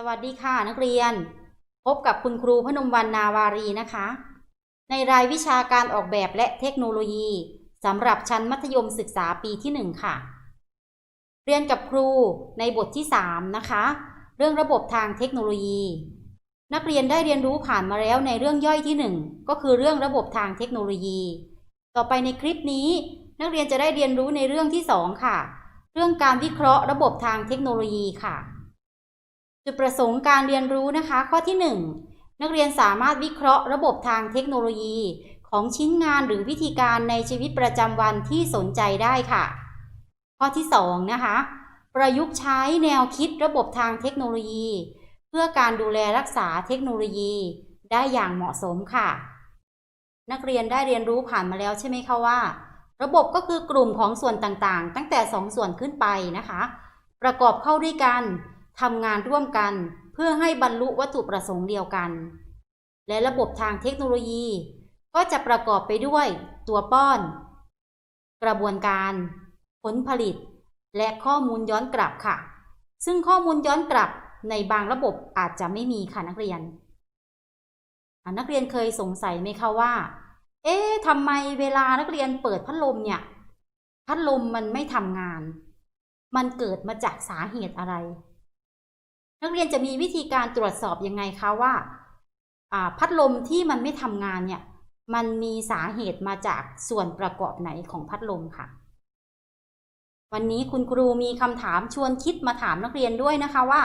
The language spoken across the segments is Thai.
สวัสดีค่ะนักเรียน พบกับคุณครูพนมวันนาวารีนะคะ ในรายวิชาการออกแบบและเทคโนโลยีสำหรับชั้นมัธยมศึกษาปีที่ 1 ค่ะ เรียนกับครูในบทที่ 3 นะคะ เรื่องระบบทางเทคโนโลยี นักเรียนได้เรียนรู้ผ่านมาแล้วในเรื่องย่อยที่ 1 ก็คือเรื่องระบบทางเทคโนโลยี ต่อไปในคลิปนี้ นักเรียนจะได้เรียนรู้ในเรื่องที่ 2 ค่ะ เรื่องการวิเคราะห์ระบบทางเทคโนโลยีค่ะ จุดประสงค์การเรียนรู้นะคะ ข้อที่ 1 นักเรียนสามารถวิเคราะห์ระบบทางเทคโนโลยี ของชิ้นงานหรือวิธีการในชีวิตประจำวันที่สนใจได้ค่ะ ข้อที่ 2 นะคะ ประยุกต์ใช้แนวคิดระบบทางเทคโนโลยี เพื่อการดูแลรักษาเทคโนโลยี ได้อย่างเหมาะสมค่ะ นักเรียนได้เรียนรู้ผ่านมาแล้วใช่ไหมคะว่า ระบบก็คือกลุ่มของส่วนต่างๆ ตั้งแต่ 2 ส่วนขึ้นไปนะคะ ประกอบเข้าด้วยกัน ทำงานร่วมกันเพื่อให้บรรลุวัตถุประสงค์เดียวกัน และระบบทางเทคโนโลยี ก็จะประกอบไปด้วย ตัวป้อน กระบวนการ ผลผลิต และข้อมูลย้อนกลับค่ะ ซึ่งข้อมูลย้อนกลับในบางระบบอาจจะไม่มีค่ะนักเรียน นักเรียนเคยสงสัยไหมคะว่า เอ๊ะทำไมเวลานักเรียนเปิดพัดลมเนี่ย พัดลมมันไม่ทำงาน มันเกิดมาจากสาเหตุอะไร นักเรียนจะมีวิธีการตรวจสอบยังไงคะว่า พัดลมที่มันไม่ทำงานเนี่ย มันมีสาเหตุมาจากส่วนประกอบไหนของพัดลมค่ะ วันนี้คุณครูมีคำถามชวนคิดมาถามนักเรียนด้วยนะคะว่า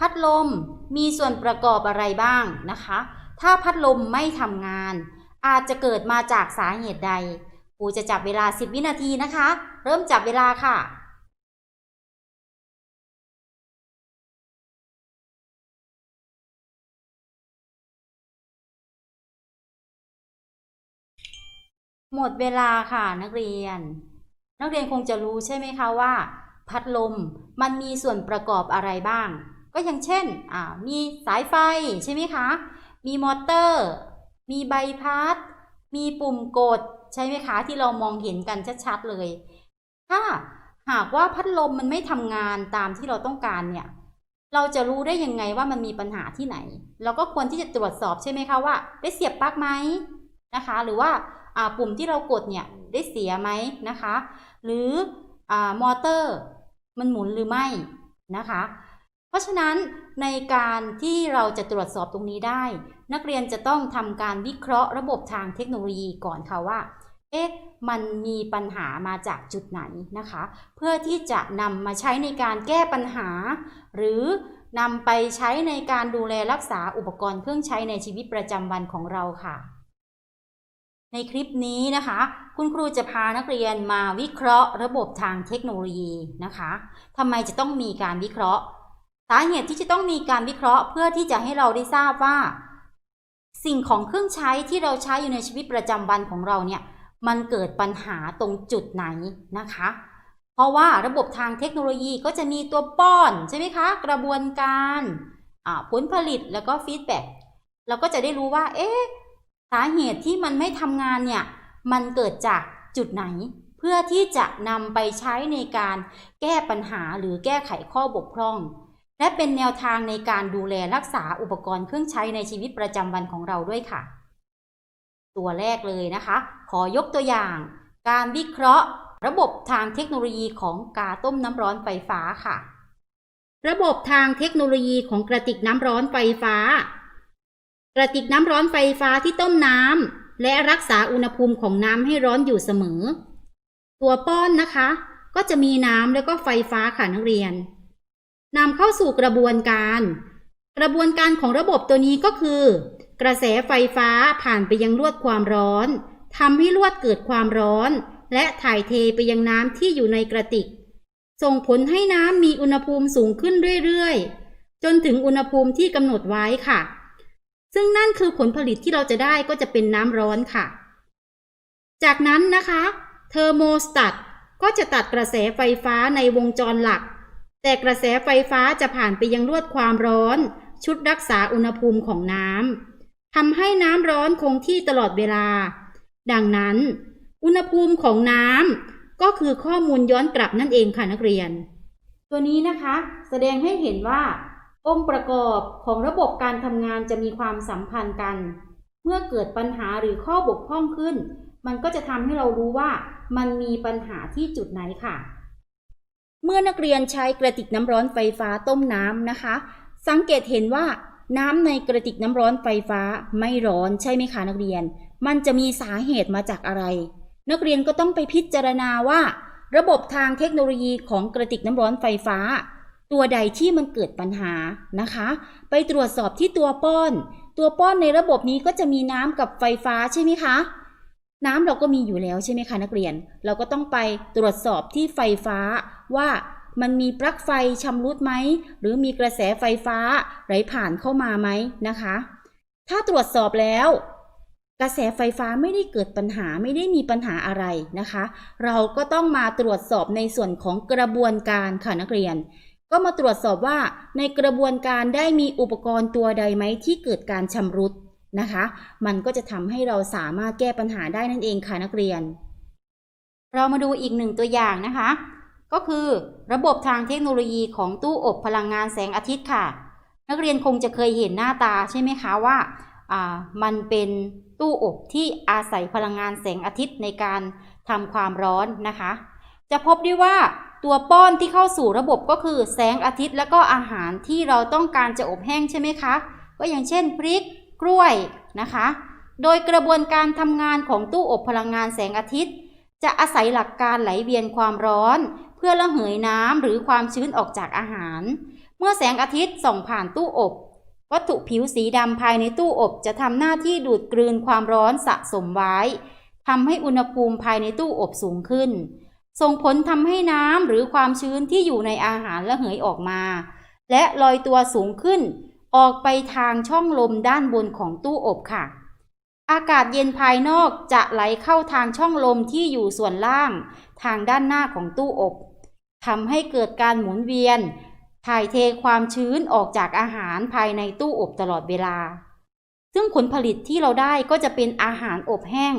พัดลมมีส่วนประกอบอะไรบ้างนะคะ ถ้าพัดลมไม่ทำงาน อาจจะเกิดมาจากสาเหตุใดครูจะจับเวลา 10 วินาทีนะคะ เริ่มจับเวลาค่ะ หมดเวลาค่ะนักเรียน นักเรียนคงจะรู้ใช่ไหมคะว่า พัดลมมันมีส่วนประกอบอะไรบ้าง ก็อย่างเช่นอ่ามีสายไฟใช่ไหมคะ มีมอเตอร์ มีใบพัด มีปุ่มกดใช่ไหมคะ ที่เรามองเห็นกันชัดๆเลย ถ้าหากว่าพัดลมมันไม่ทำงานตามที่เราต้องการเนี่ย เราจะรู้ได้ยังไงว่ามันมีปัญหาที่ไหน เราก็ควรที่จะตรวจสอบใช่ไหมคะว่าได้เสียบปลั๊กไหมนะคะ หรือว่าอ่า ปุ่มที่เรากดเนี่ยได้เสียไหมนะคะ หรืออามอเตอร์มันหมุนหรือไม่นะคะ เพราะฉะนั้นในการที่เราจะตรวจสอบตรงนี้ได้ นักเรียนจะต้องทำการวิเคราะห์ระบบทางเทคโนโลยีก่อนค่ะว่าเอ๊ะมันมีปัญหามาจากจุดไหนนะคะ เพื่อที่จะนำมาใช้ในการแก้ปัญหา หรือนำไปใช้ในการดูแลรักษาอุปกรณ์เครื่องใช้ในชีวิตประจำวันของเราค่ะ ในคลิปนี้นะคะ คุณครูจะพานักเรียนมาวิเคราะห์ระบบทางเทคโนโลยีนะคะทำไมจะต้องมีการวิเคราะห์สาเหตุที่จะต้องมีการวิเคราะห์ เพื่อที่จะให้เราได้ทราบว่า สิ่งของเครื่องใช้ที่เราใช้อยู่ในชีวิตประจำวันของเราเนี่ยมันเกิดปัญหาตรงจุดไหนนะคะ เพราะว่าระบบทางเทคโนโลยีก็จะมีตัวป้อนใช่ไหมคะ กระบวนการผลผลิตแล้วก็ฟีดแบ็กเราก็จะได้รู้ว่า เอ๊ะ สาเหตุที่มันไม่ทำงานเนี่ยมันเกิดจากจุดไหน เพื่อที่จะนำไปใช้ในการแก้ปัญหาหรือแก้ไขข้อบกพร่อง และเป็นแนวทางในการดูแลรักษาอุปกรณ์เครื่องใช้ในชีวิตประจำวันของเราด้วยค่ะ ตัวแรกเลยนะคะ ขอยกตัวอย่าง การวิเคราะห์ ระบบทางเทคโนโลยีของกาต้มน้ำร้อนไฟฟ้าค่ะ ระบบทางเทคโนโลยีของกระติกน้ำร้อนไฟฟ้า กระติกน้ำร้อนไฟฟ้าที่ต้มน้ำและรักษาอุณหภูมิของน้ำให้ร้อนอยู่เสมอ ตัวป้อนนะคะ ก็จะมีน้ำแล้วก็ไฟฟ้าค่ะนักเรียนนำเข้าสู่กระบวนการ กระบวนการของระบบตัวนี้ก็คือ กระแสไฟฟ้าผ่านไปยังลวดความร้อนทำให้ลวดเกิดความร้อน และถ่ายเทไปยังน้ำที่อยู่ในกระติก ส่งผลให้น้ำมีอุณหภูมิสูงขึ้นเรื่อยๆ จนถึงอุณหภูมิที่กำหนดไว้ค่ะ ซึ่งนั่นคือผลผลิตที่เราจะได้ก็จะเป็นน้ำร้อนค่ะ จากนั้นนะคะเทอร์โมสตัตก็จะตัดกระแสไฟฟ้าในวงจรหลัก แต่กระแสไฟฟ้าจะผ่านไปยังลวดความร้อน ชุดรักษาอุณหภูมิของน้ำทำให้น้ำร้อนคงที่ตลอดเวลา ดังนั้น อุณหภูมิของน้ำก็คือข้อมูลย้อนกลับนั่นเองค่ะนักเรียน ตัวนี้นะคะ แสดงให้เห็นว่า องค์ประกอบของระบบการทำงานจะมีความสัมพันธ์กัน เมื่อเกิดปัญหาหรือข้อบกพร่องขึ้น มันก็จะทำให้เรารู้ว่ามันมีปัญหาที่จุดไหนค่ะ เมื่อนักเรียนใช้กระติกน้ำร้อนไฟฟ้าต้มน้ำนะคะ สังเกตเห็นว่าน้ำในกระติกน้ำร้อนไฟฟ้าไม่ร้อนใช่ไหมคะนักเรียน มันจะมีสาเหตุมาจากอะไร นักเรียนก็ต้องไปพิจารณาว่า ระบบทางเทคโนโลยีของกระติกน้ำร้อนไฟฟ้า ตัวใดที่มันเกิดปัญหานะคะ ไปตรวจสอบที่ตัวป้อน ตัวป้อนในระบบนี้ก็จะมีน้ำกับไฟฟ้าใช่ไหมคะ น้ำเราก็มีอยู่แล้วใช่ไหมคะนักเรียน เราก็ต้องไปตรวจสอบที่ไฟฟ้าว่ามันมีปลั๊กไฟชำรุดไหม หรือมีกระแสไฟฟ้าไหลผ่านเข้ามาไหมนะคะ ถ้าตรวจสอบแล้ว กระแสไฟฟ้าไม่ได้เกิดปัญหาไม่ได้มีปัญหาอะไรนะคะ เราก็ต้องมาตรวจสอบในส่วนของกระบวนการค่ะนักเรียน ก็มาตรวจสอบว่าในกระบวนการได้มีอุปกรณ์ตัวใดไหมที่เกิดการชำรุดนะคะ มันก็จะทำให้เราสามารถแก้ปัญหาได้นั่นเองค่ะนักเรียน เรามาดูอีกหนึ่งตัวอย่างนะคะ ก็คือระบบทางเทคโนโลยีของตู้อบพลังงานแสงอาทิตย์ค่ะ นักเรียนคงจะเคยเห็นหน้าตาใช่ไหมคะว่าามันเป็นตู้อบที่อาศัยพลังงานแสงอาทิตย์ในการทำความร้อนนะคะ จะพบได้ว่า ตัวป้อนที่เข้าสู่ระบบก็คือแสงอาทิตย์แล้วก็อาหารที่เราต้องการจะอบแห้งใช่ไหมคะ ก็อย่างเช่นพริกกล้วยนะคะ โดยกระบวนการทำงานของตู้อบพลังงานแสงอาทิตย์ จะอาศัยหลักการไหลเวียนความร้อน เพื่อระเหยน้ำหรือความชื้นออกจากอาหาร เมื่อแสงอาทิตย์ส่องผ่านตู้อบ วัตถุผิวสีดำภายในตู้อบจะทำหน้าที่ดูดกลืนความร้อนสะสมไว้ทำให้อุณหภูมิภายในตู้อบสูงขึ้น ส่งผลทำให้น้ำหรือความชื้นที่อยู่ในอาหารระเหยออกมา และลอยตัวสูงขึ้น ออกไปทางช่องลมด้านบนของตู้อบค่ะ อากาศเย็นภายนอกจะไหลเข้าทางช่องลมที่อยู่ส่วนล่าง ทางด้านหน้าของตู้อบทำให้เกิดการหมุนเวียน ถ่ายเทความชื้นออกจากอาหารภายในตู้อบตลอดเวลา ซึ่งผลผลิตที่เราได้ก็จะเป็นอาหารอบแห้ง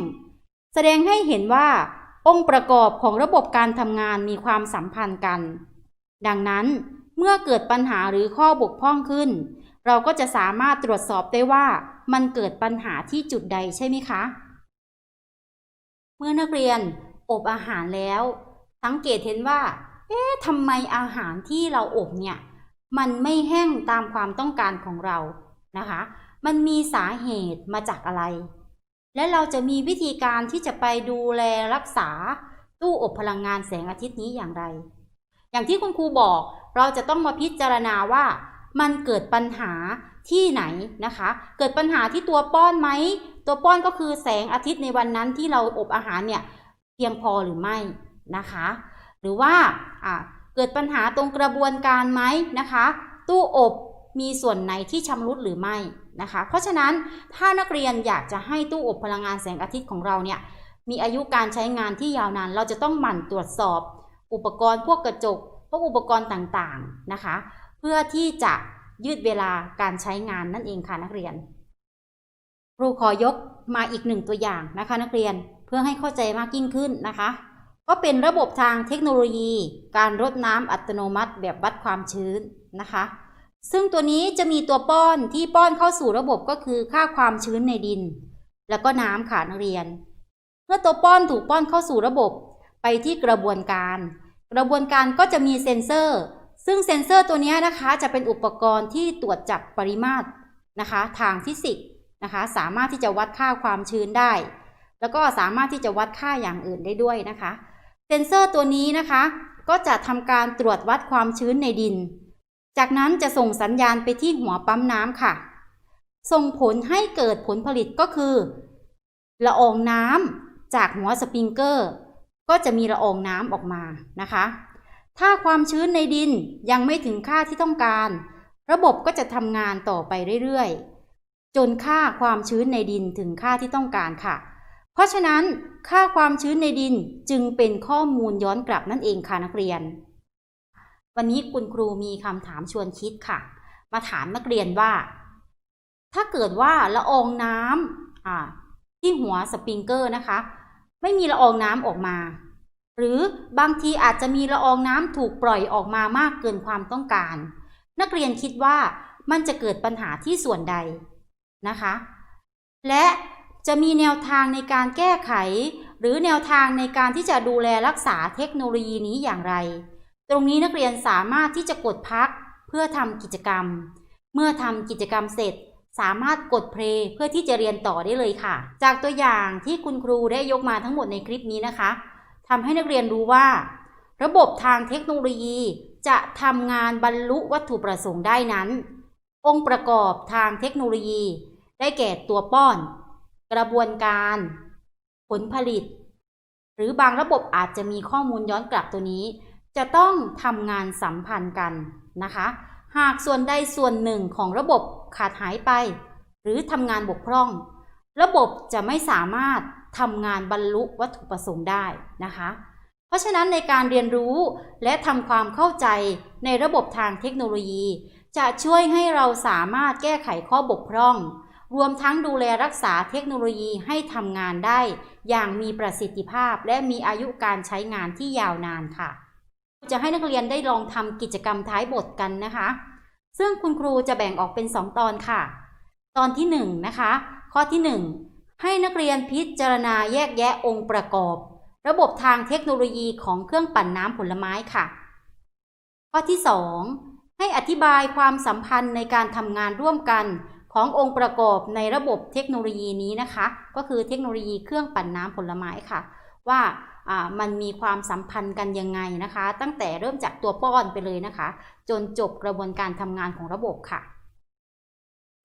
แสดงให้เห็นว่า องค์ประกอบของระบบการทำงานมีความสัมพันธ์กัน ดังนั้นเมื่อเกิดปัญหาหรือข้อบกพร่องขึ้น เราก็จะสามารถตรวจสอบได้ว่ามันเกิดปัญหาที่จุดใดใช่ไหมคะ เมื่อนักเรียนอบอาหารแล้ว สังเกตเห็นว่า เอ๊ะทำไมอาหารที่เราอบเนี่ย มันไม่แห้งตามความต้องการของเรานะคะ มันมีสาเหตุมาจากอะไร และเราจะมีวิธีการที่จะไปดูแลรักษาตู้อบพลังงานแสงอาทิตย์นี้อย่างไร อย่างที่คุณครูบอกเราจะต้องมาพิจารณาว่า มันเกิดปัญหาที่ไหนนะคะ เกิดปัญหาที่ตัวป้อนไหม ตัวป้อนก็คือแสงอาทิตย์ในวันนั้นที่เราอบอาหารเนี่ยเพียงพอหรือไม่นะคะ หรือว่าอ่าเกิดปัญหาตรงกระบวนการไหมนะคะ ตู้อบมีส่วนไหนที่ชำรุดหรือไม่ นะคะ เพราะฉะนั้นถ้านักเรียนอยากจะให้ตู้อบพลังงานแสงอาทิตย์ของเราเนี่ยมีอายุการใช้งานที่ยาวนาน เราจะต้องหมั่นตรวจสอบ อุปกรณ์พวกกระจก พวกอุปกรณ์ต่างๆนะคะ เพื่อที่จะยืดเวลาการใช้งานนั่นเองค่ะนักเรียน ครูขอยกมาอีกหนึ่งตัวอย่างนะคะนักเรียนเพื่อให้เข้าใจมากยิ่งขึ้นนะคะ ก็เป็นระบบทางเทคโนโลยี การรดน้ำอัตโนมัติแบบวัดความชื้นนะคะ ซึ่งตัวนี้จะมีตัวป้อนที่ป้อนเข้าสู่ระบบก็คือค่าความชื้นในดิน แล้วก็น้ำค่ะนักเรียน เมื่อตัวป้อนถูกป้อนเข้าสู่ระบบไปที่กระบวนการ กระบวนการก็จะมีเซ็นเซอร์ ซึ่งเซ็นเซอร์ตัวนี้นะคะจะเป็นอุปกรณ์ที่ตรวจจับปริมาตรนะคะ ทางฟิสิกส์นะคะ สามารถที่จะวัดค่าความชื้นได้ แล้วก็สามารถที่จะวัดค่าอย่างอื่นได้ด้วยนะคะ เซ็นเซอร์ตัวนี้นะคะ ก็จะทำการตรวจวัดความชื้นในดิน จากนั้นจะส่งสัญญาณไปที่หัวปั๊มน้ำค่ะ ส่งผลให้เกิดผลผลิตก็คือ ละอองน้ำจากหัวสปริงเกอร์ ก็จะมีละอองน้ำออกมานะคะ ถ้าความชื้นในดินยังไม่ถึงค่าที่ต้องการ ระบบก็จะทำงานต่อไปเรื่อยๆ จนค่าความชื้นในดินถึงค่าที่ต้องการค่ะ เพราะฉะนั้นค่าความชื้นในดินจึงเป็นข้อมูลย้อนกลับนั่นเองค่ะนักเรียน วันนี้คุณครูมีคำถามชวนคิดค่ะ มาถามนักเรียนว่า ถ้าเกิดว่าละอองน้ำที่หัวสปริงเกอร์นะคะ ไม่มีละอองน้ำออกมา หรือบางทีอาจจะมีละอองน้ำถูกปล่อยออกมามากเกินความต้องการ นักเรียนคิดว่ามันจะเกิดปัญหาที่ส่วนใดนะคะ และจะมีแนวทางในการแก้ไข หรือแนวทางในการที่จะดูแลรักษาเทคโนโลยีนี้อย่างไร ตรงนี้นักเรียนสามารถที่จะกดพักเพื่อทำกิจกรรม เมื่อทำกิจกรรมเสร็จ สามารถกดเพลย์เพื่อที่จะเรียนต่อได้เลยค่ะ จากตัวอย่างที่คุณครูได้ยกมาทั้งหมดในคลิปนี้นะคะทำให้นักเรียนรู้ว่า ระบบทางเทคโนโลยีจะทำงานบรรลุวัตถุประสงค์ได้นั้น องค์ประกอบทางเทคโนโลยี ได้แก่ตัวป้อน กระบวนการ ผลผลิต หรือบางระบบอาจจะมีข้อมูลย้อนกลับตัวนี้ จะต้องทำงานสัมพันธ์กันนะคะ หากส่วนใดส่วนหนึ่งของระบบขาดหายไป หรือทำงานบกพร่อง ระบบจะไม่สามารถทำงานบรรลุวัตถุประสงค์ได้นะคะ เพราะฉะนั้นในการเรียนรู้และทำความเข้าใจในระบบทางเทคโนโลยี จะช่วยให้เราสามารถแก้ไขข้อบกพร่อง รวมทั้งดูแลรักษาเทคโนโลยีให้ทำงานได้ อย่างมีประสิทธิภาพและมีอายุการใช้งานที่ยาวนานค่ะ จะให้นักเรียนได้ลองทำกิจกรรมท้ายบทกันนะคะ ซึ่งคุณครูจะแบ่งออกเป็น 2 ตอนค่ะ ตอนที่1นะคะ ข้อที่ 1 ให้นักเรียนพิจารณาแยกแยะองค์ประกอบ ระบบทางเทคโนโลยีของเครื่องปั่นน้ำผลไม้ค่ะ ข้อที่ 2 ให้อธิบายความสัมพันธ์ในการทำงานร่วมกันขององค์ประกอบในระบบเทคโนโลยีนี้นะคะ ก็คือเทคโนโลยีเครื่องปั่นน้ำผลไม้ค่ะ ว่า มันมีความสัมพันธ์กันยังไงนะคะ ตั้งแต่เริ่มจากตัวป้อนไปเลยนะคะ จนจบกระบวนการทำงานของระบบค่ะ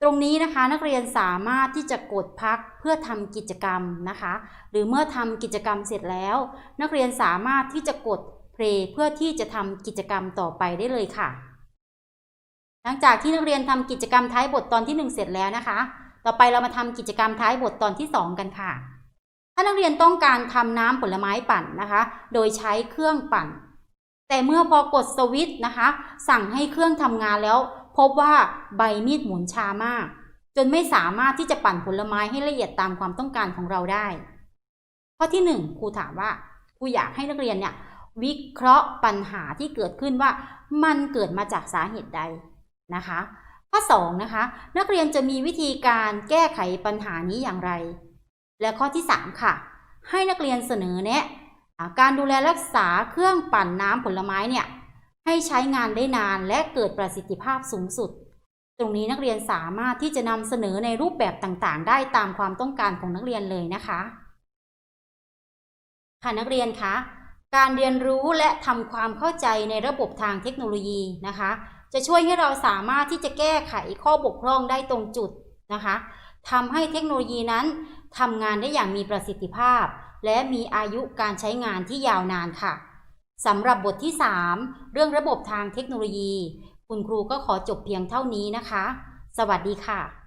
ตรงนี้นะคะนักเรียนสามารถที่จะกดพักเพื่อทำกิจกรรมนะคะ หรือเมื่อทำกิจกรรมเสร็จแล้ว นักเรียนสามารถที่จะกดเพลย์เพื่อที่จะทำกิจกรรมต่อไปได้เลยค่ะ หลังจากที่นักเรียนทำกิจกรรมท้ายบทตอนที่ 1 เสร็จแล้วนะคะ ต่อไปเรามาทำกิจกรรมท้ายบทตอนที่ 2 กันค่ะ ถ้านักเรียนต้องการทำน้ำผลไม้ปั่นนะคะ โดยใช้เครื่องปั่น แต่เมื่อพอกดสวิตช์นะคะ สั่งให้เครื่องทำงานแล้ว พบว่าใบมีดหมุนช้ามาก จนไม่สามารถที่จะปั่นผลไม้ให้ละเอียดตามความต้องการของเราได้ ข้อที่หนึ่งครูถามว่าครูอยากให้นักเรียนเนี่ยวิเคราะห์ปัญหาที่เกิดขึ้นว่ามันเกิดมาจากสาเหตุใดนะคะ ข้อ 2 นะคะ นักเรียนจะมีวิธีการแก้ไขปัญหานี้อย่างไร และข้อที่ 3 ค่ะ ให้นักเรียนเสนอแนะการดูแลรักษาเครื่องปั่นน้ำผลไม้เนี่ยให้ใช้งานได้นานและเกิดประสิทธิภาพสูงสุด ตรงนี้นักเรียนสามารถที่จะนำเสนอในรูปแบบต่างๆ ได้ตามความต้องการของนักเรียนเลยนะคะ ค่ะนักเรียนคะการเรียนรู้และทำความเข้าใจในระบบทางเทคโนโลยีนะคะ จะช่วยให้เราสามารถที่จะแก้ไขข้อบกพร่องได้ตรงจุดนะคะทำให้เทคโนโลยีนั้น ทำงานได้อย่างมีประสิทธิภาพ และมีอายุการใช้งานที่ยาวนานค่ะสำหรับบทที่ 3 เรื่องระบบทางเทคโนโลยี คุณครูก็ขอจบเพียงเท่านี้นะคะ สวัสดีค่ะ